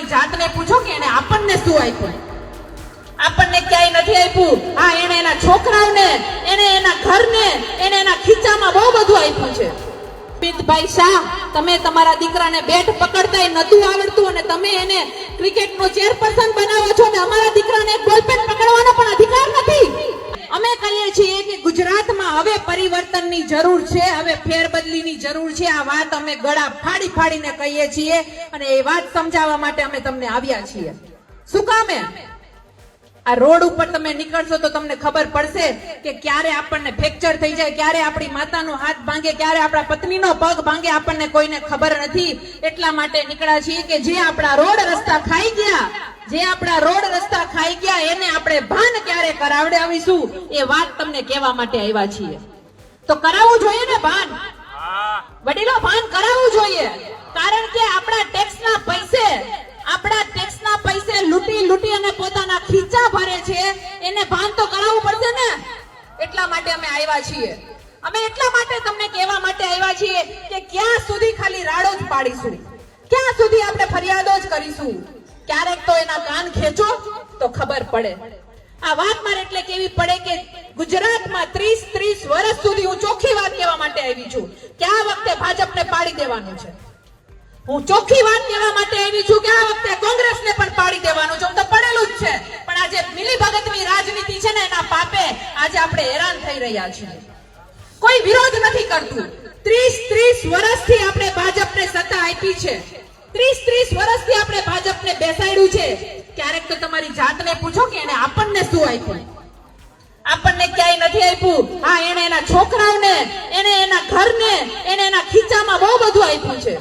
તમારી જાતને પૂછો કે એને આપણને શું આપ્યું? આપણને ક્યાંય નથી આપ્યું. હા, એને એના છોકરાઓને, એને એના ઘરને, એને એના ખીચામાં બહુ બધું આપ્યું છે. પિંતભાઈ શાહ, તમે તમારા દીકરાને બેટ પકડતા નતું આવડતું અને તમે એને ક્રિકેટનો ચેરપર્સન બનાવો છો અને અમારા દીકરાને બોલપેન પકડવાનો પણ અધિકાર નથી અમે કહીએ છીએ કે ગુજરાતમાં હવે પરિવર્તનની જરૂર છે, હવે ફેરબદલીની જરૂર છે. આ વાત અમે ગળા ફાડી ફાડીને કહીએ છીએ અને એ વાત સમજાવવા માટે અમે તમને આવ્યા છીએ. શું કામે આ રોડ ઉપર તમે નીકળશો તો તમને ખબર પડશે કે ક્યારે આપણને ફ્રેક્ચર થઈ જાય, ક્યારે આપણી માતાનો હાથ ભાંગે, ક્યારે આપણા પત્નીનો પગ ભાંગે, આપણને કોઈને ખબર નથી. એટલા માટે નીકળ્યા છીએ કે જે આપણા રોડ રસ્તા ખાઈ ગયા જે આપણા રોડ રસ્તા ખાઈ ગયા એને આપણે ભાન ક્યારે કરાવડાવીશું? એ વાત તમને કહેવા માટે આવ્યા છીએ. તો કરાવવું જોઈએ ને ભાન? વડીલો ભાન કરાવવું જોઈએ. કારણ કે આપણા ટેક્સના પૈસે આપણા ટેક્સના પૈસે લૂંટી લૂંટી અને પોતાના ખીચા ભરે છે. એને ભાન તો કરાવવું પડશે ને? એટલા માટે અમે આવ્યા છીએ. અમે એટલા માટે તમને કહેવા માટે આવ્યા છીએ કે ક્યાં સુધી ખાલી રાડો જ પાડીશું? ક્યાં સુધી આપણે ફરિયાદો જ કરીશું? ક્યારેક તો એના કાન ખેંચો તો ખબર પડે. આ વાત મારે એટલે કેવી પડે કે ગુજરાતમાં ત્રીસ ત્રીસ વર્ષ સુધી હું ચોખ્ખી વાત કહેવા માટે આવી છું. કે વખતે ભાજપને પાડી દેવાનું છે? હું ચોખ્ખી વાત કહેવા માટે આવી છું કે આ વખતે કોંગ્રેસને પણ પાડી દેવાનું છે? હું તો પડેલું જ છે. પણ આજે મિલીભગતની રાજનીતિ છે ને એના પાપે આજે આપણે હેરાન થઈ રહ્યા છીએ. કોઈ વિરોધ નથી કરતું. ત્રીસ ત્રીસ વર્ષથી આપણે ભાજપને સત્તા આપી છે. ત્રીસ ત્રીસ વર્ષથી આપણે ભાજપને બેસાડ્યું છે. ક્યારેક તો તમારી જાતને પૂછો કે એને આપણને શું આપ્યું? આપણને ક્યાંય નથી આપ્યું. હા એને એના છોકરાઓને એને એના ઘરને એને એના ખીચામાં બહુ બધું આપ્યું છે.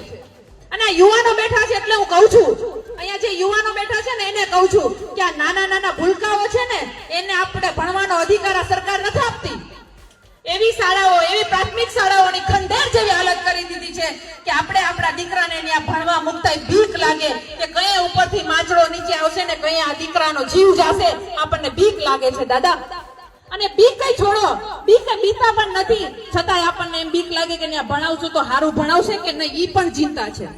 અને યુવાનો બેઠા છે એટલે હું કહું છું, અહીંયા જે યુવાનો બેઠા છે ને, એને કહું છું કે આ નાના નાના ભૂલકાઓ છે ને, એને આપણે ભણવાનો અધિકાર આ સરકાર નથી એવી શાળાઓ, એવી પ્રાથમિક શાળાઓની ખંડેર જેવી હાલત કરી દીધી છે કે આપણે આપણા દીકરાને ત્યાં ભણવા મુકતા બીક લાગે કે કઈ ઉપરથી માછડો નીચે આવશે ને કઈ આ દીકરાનો જીવ જાશે, આપણને બીક લાગે છે, દાદા. અને બીક કઈ છોડો, બીક બીતા પણ નથી. છતાંય આપણને એમ બીક લાગે કે ત્યાં ભણાવશું તો સારું ભણાવશે કે નહીં એ પણ ચિંતા છે.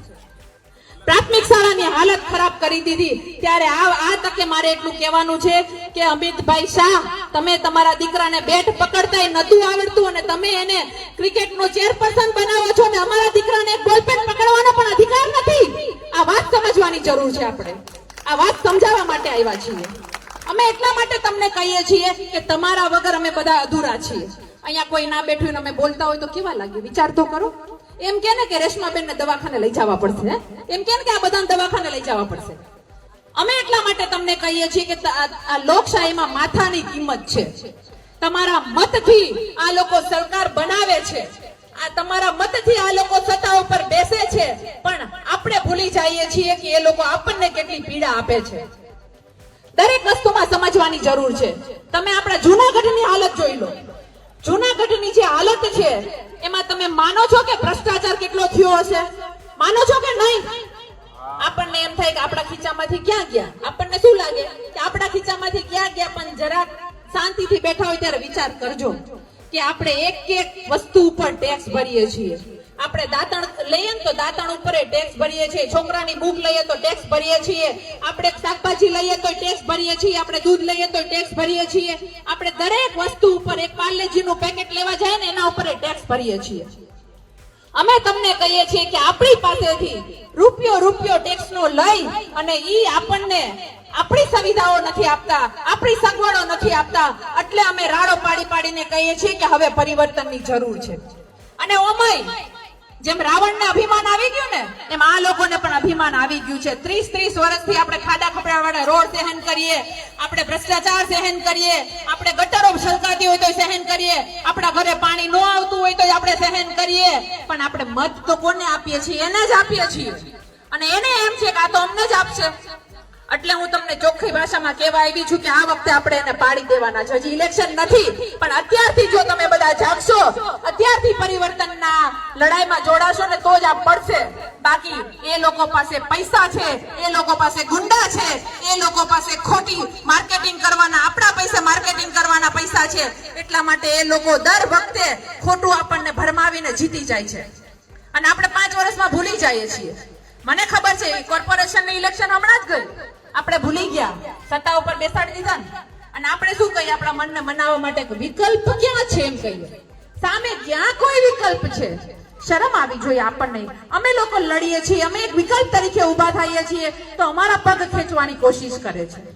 પ્રાથમિક શાળાની હાલત ખરાબ કરી દીધી. ત્યારે આ આ તકે મારે એટલું કહેવાનું છે કે, અમિતભાઈ શાહ, તમે તમારા દીકરાને બેટ પકડતા નતું આવડતું અને તમે એને ક્રિકેટનો ચેરપર્સન બનાવો છો અને અમારા દીકરાને બોલપેન પકડવાનો પણ અધિકાર નથી. આ વાત સમજવાની જરૂર છે આપણે. આ વાત સમજાવવા માટે આવ્યા છીએ. અમે એટલા માટે તમને કહીએ છીએ કે તમારા વગર અમે બધા અધૂરા છીએ. અહીંયા કોઈ ના બેઠું અમે બોલતા હોય તો કેવા લાગે? વિચાર તો કરો. એમ કે ને કે રેશમાબેન ને દવાખાને લઈ જવા પડશે એમ કે ને કે આ બધાને દવાખાને લઈ જવા પડશે. અમે એટલા માટે તમને કહીએ છીએ કે આ લોકશાહીમાં માથાની કિંમત છે. તમારા મતથી આ લોકો સરકાર બનાવે છે. આ તમારા મતથી આ લોકો સત્તા ઉપર બેસે છે. પણ આપણે ભૂલી જઈએ છીએ કે એ લોકો આપણને કેટલી પીડા આપે છે. દરેક વસ્તુમાં સમજવાની જરૂર છે. તમે આપણા જૂનાગઢની હાલત જોઈ લો. જૂનાગઢની જે હાલત છે, એમાં તમે માનો છો કે ભ્રષ્ટાચાર કેટલો થયો હશે? માનો છો કે નહીં? આપણને એમ થાય કે આપણા ખીચામાંથી ક્યાં ગયા? આપણને શું લાગે? કે આપણા ખીચામાંથી ક્યાં ગયા? પણ જરાક શાંતિથી બેઠા હોય ત્યારે વિચાર કરજો કે આપણે એક એક વસ્તુ ઉપર ટેક્સ ભરીએ છીએ. આપણે દાંતણ લઈએ ને તો દાંતણ ઉપર ટેક્સ ભરીએ છીએ. છોકરાની બુક લઈએ તો ટેક્સ ભરીએ છીએ. આપણે શાકભાજી લઈએ તો ટેક્સ ભરીએ છીએ. આપણે દૂધ લઈએ તો ટેક્સ ભરીએ છીએ. આપણે દરેક વસ્તુ ઉપર એક પાર્લેજીનું પેકેટ લેવા જાય ને એના ઉપર ટેક્સ ભરીએ છીએ. અમે તમને કહીએ છીએ કે આપણી પાસેથી રૂપિયો રૂપિયો ટેક્સ નો લઈ અને ઈ આપણને આપણી સુવિધાઓ નથી આપતા, આપણી સગવડો નથી આપતા. એટલે અમે રાડો પાડી પાડીને કહીએ છીએ કે હવે પરિવર્તનની જરૂર છે. અને ઓમય જેમ રાવણને અભિમાન આવી ગયું ને, એમ આ લોકોને પણ અભિમાન આવી ગયું છે. ત્રીસ ત્રીસ વર્ષથી આપણે ખાડા ખપડાવાળા રોડ સહન કરીએ, આપણે ભ્રષ્ટાચાર સહન કરીએ, આપણે ગટરો છલકાતી હોય તો સહન કરીએ, આપણા ઘરે પાણી ન આવતું હોય તો આપણે સહન કરીએ. પણ આપણે મત તો કોને આપીએ છીએ? એને જ આપીએ છીએ. અને એને એમ છે કે આ તો અમને જ આપશે. એટલે હું તમને ચોખ્ખી ભાષામાં કહેવા આવી છું કે આ વખતે આપણે એને પાડી દેવાના છે. હજી ઇલેક્શન નથી, પણ અત્યારથી જો તમે બધા જાગશો, અત્યારથી પરિવર્તનના લડાઈમાં જોડાશો ને તો જ આ પડશે. બાકી એ લોકો પાસે પૈસા છે, એ લોકો પાસે ગુંડા છે, એ લોકો પાસે ખોટી માર્કેટિંગ કરવાના, આપણા પૈસા માર્કેટિંગ કરવાના પૈસા છે. એટલા માટે એ લોકો દર વખતે ખોટું આપણને ભરમાવીને જીતી જાય છે. અને આપણે પાંચ વર્ષમાં ભૂલી જઈએ છીએ. મને ખબર છે કોર્પોરેશન કોર્પોરેશનની ઇલેક્શન હમણાં જ ગઈ. આપણે ભૂલી ગયા. સત્તા ઉપર બેસાડી દીધા ને. અને આપણે શું કહીએ? આપણા મનને મનાવવા માટે વિકલ્પ ક્યાં છે એમ કહીએ. સામે ક્યાં કોઈ વિકલ્પ છે? શરમ આવી જોઈએ આપણને. અમે લોકો લડીએ છીએ, અમે એક વિકલ્પ તરીકે ઊભા થઈએ છીએ, તો અમારા પગ ખેંચવાની કોશિશ કરે છે.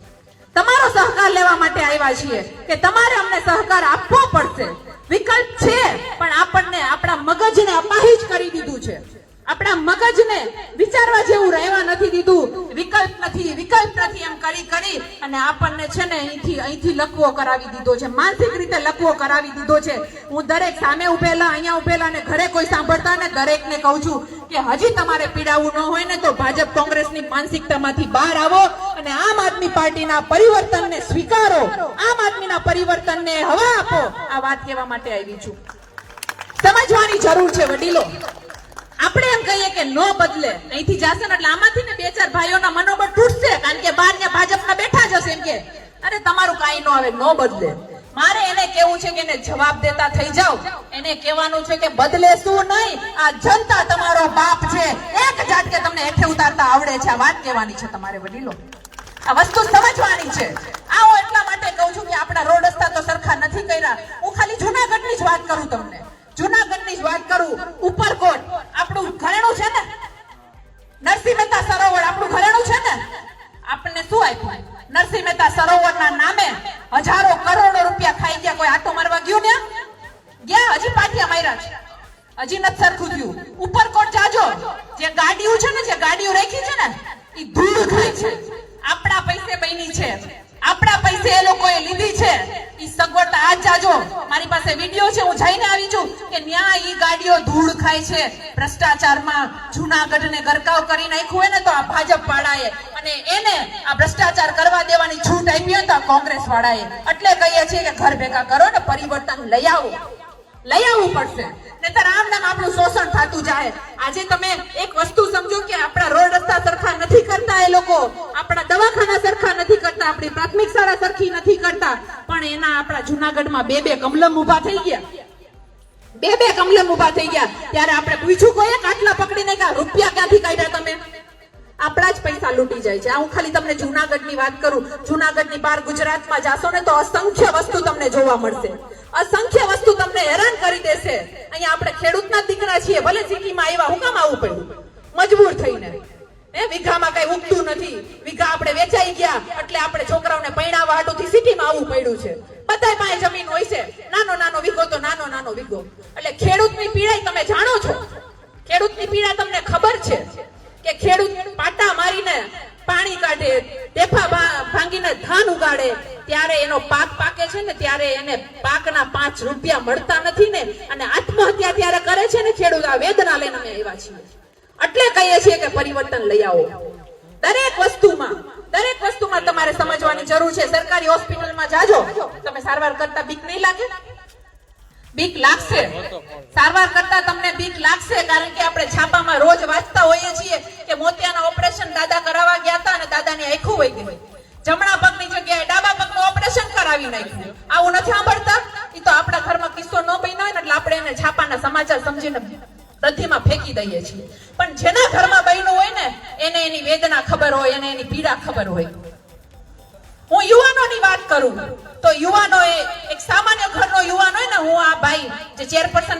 તમારો સહકાર લેવા માટે આવ્યા છીએ કે તમારે અમને સહકાર આપવો પડશે. વિકલ્પ છે, પણ આપણને આપણા મગજને અપાહિજ કરી દીધું છે. આપણા મગજને વિચારવા જેવું રહેવા નથી દીધું. વિકલ્પ નથી વિકલ્પ નથી એમ કરી કરી અને આપણને છે ને અહીંથી અહીંથી લકવો કરાવી દીધો છે. માનસિક રીતે લકવો કરાવી દીધો છે. હું દરેક સામે ઉભેલા, અહીંયા ઉભેલા અને ઘરે કોઈ સાંભળતા ને દરેકને કહું છું કે હજી તમારે પીડાવું ન હોય ને તો ભાજપ કોંગ્રેસની માનસિકતામાંથી બહાર આવો અને આમ આદમી પાર્ટીના પરિવર્તનને સ્વીકારો. આમ આદમીના પરિવર્તનને હવા આપો. આ વાત કહેવા માટે આવી છું. સમજવાની જરૂર છે, વડીલો. આપણે એમ કહીએ કે નો બદલે. અહીંથી જશે ને એટલે આમાંથી ને બે ચાર ભાઈઓના મનોબળ તૂટશે, કારણ કે બાર ને ભાજપના બેઠા જશે એમ કે. અરે તમારું કાંઈ ન આવે, નો બદલે. મારે એને કેવું છે કે એને જવાબ દેતા થઈ જાઓ. એને કહેવાનું છે કે બદલે શું નહીં, આ જનતા તમારો બાપ છે. એક જાત કે તમને હેઠે ઉતારતા આવડે છે, આ વાત કહેવાની છે તમારે વડીલો. આ વસ્તુ સમજવાની છે. આવો એટલા માટે કહું છું કે આપણા રોડ રસ્તા તો સરખા નથી કર્યા. હું ખાલી જૂનાગઢની જ વાત કરું તમને. જુનાગઢની જ વાત કરું ઉપરકોટ આપણું ઘરેણું છે ને? નરસિંહ મહેતા સરોવર, આપણું ઘરેણું છે ને? આપણને શું આપ્યું? નરસિંહ મહેતા સરોવરના નામે હજારો કરોડો રૂપિયા ખાઈ ગયા, કોઈ આટો મારવા ગયું ને ગયા, હજી પાટિયા માર્યા છે. હજી નથી સરખું થયું. ઉપરકોટ જાજો? જે ગાડીઓ છે ને, જે ગાડીઓ રાખી છે ને એ ધૂળ ખાય છે. આપણા પૈસે બની છે. આપણા પૈસે એ લોકોએ લીધી છે. ઈ સગવડ આજ જાજો. મારી પાસે વીડિયો છે, હું જઈને આવી છું કે ન્યા ઈ ગાડીઓ ધૂળ ખાય છે. ભ્રષ્ટાચારમાં જૂનાગઢને ગરકાવ કરી નાખ્યું હોય ને તો આ ભાજપ વાળાએ અને એને આ ભ્રષ્ટાચાર કરવા દેવાની છૂટ આપી હતા કોંગ્રેસ વાળાએ એટલે કહીએ છીએ કે ઘર ભેગા કરો ને પરિવર્તન લઈ આવો. લઈ આવવું પડશે. નહીતર આમ નામ આપણું શોષણ થતું જાય. આજે તમે એક વસ્તુ સમજો કે આપણા રોડ રસ્તા સરખા નથી કરતા એ લોકો. આપણા દવાખાના સરખા નથી કરતા. આપણી પ્રાથમિક શાળા સરખી નથી કરતા. પણ એના આપણા જુનાગઢમાં બે બે કમલમ ઊભા થઈ ગયા. બે બે કમલમ ઊભા થઈ ગયા. ત્યારે આપણે પૂછ્યું કોઈ કાટલા પકડીને કે રૂપિયા ક્યાંથી કાઢ્યા તમે? આપણા જ પૈસા લૂંટી જાય છે. હું ખાલી તમને જુનાગઢની વાત કરું. જુનાગઢની બહાર ગુજરાતમાં જાશો ને તો અસંખ્ય વસ્તુ તમને જોવા મળશે. અસંખ્ય વસ્તુ તમને હેરાન કરી દેશે. અહીંયા આપણે ખેડૂતના દીકરા છીએ. ભલે સિટીમાં આવ્યા, હું કામ આવવું પડ્યું? મજબૂર થઈને. હે, વીઘામાં કઈ ઉગતું નથી. વીઘા આપણે વેચાઈ ગયા, એટલે આપણે છોકરાઓને પૈણાવા હાટુથી સિટીમાં આવવું પડ્યું છે. બધાય પાસે જમીન હોય છે. નાનો નાનો વીઘો તો નાનો નાનો વીઘો. એટલે ખેડૂતની પીડા તમે જાણો છો? ખેડૂતની પીડા તમને ખબર છે? કે ખેડૂત પાટા મારીને પાણી કાઢે ટેફા ભાંગીને ધાન ઉગાડે, ત્યારે એનો પાક પાકે છે ને, ત્યારે એને પાકના પાંચ રૂપિયા મળતા નથી ને, અને આત્મહત્યા ત્યારે કરે છે ને, ખેડૂત આ વેદના લઈને અમે આવ્યા છીએ. એટલે કહીએ છીએ કે પરિવર્તન લઈ આવો. દરેક વસ્તુમાં દરેક વસ્તુમાં તમારે સમજવાની જરૂર છે. સરકારી હોસ્પિટલમાં જાજો. તમે સારવાર કરતા બીક નહીં લાગે? બીક લાગશે. સારવાર કરતા તમને બીક લાગશે કારણ કે આપણે છાપામાં રોજ વાંચતા હોઈએ છીએ કે મોતિયાના ઓપરેશન દાદા કરાવવા ગયા હતા અને દાદાની આખું વહી ગઈ. જમણા પગની જગ્યાએ ડાબા પગનું ઓપરેશન કરાવી નાખ્યું. આવું નથી સાંભળતા? એ તો આપણા ઘરમાં કિસ્સો ન બન્યો હોય એટલે આપણે એને છાપાના સમાચાર સમજીને દઈએ છીએ. પણ જેના ઘરમાં બન્યું હોય ને, એને એની વેદના ખબર હોય, એને એની પીડા ખબર હોય. હું યુવાનોની વાત કરું, તો યુવાનો એ, એક સામાન્ય ઘરનો યુવાન હોય ને, હું આ ભાઈ, જે ચેરપર્સન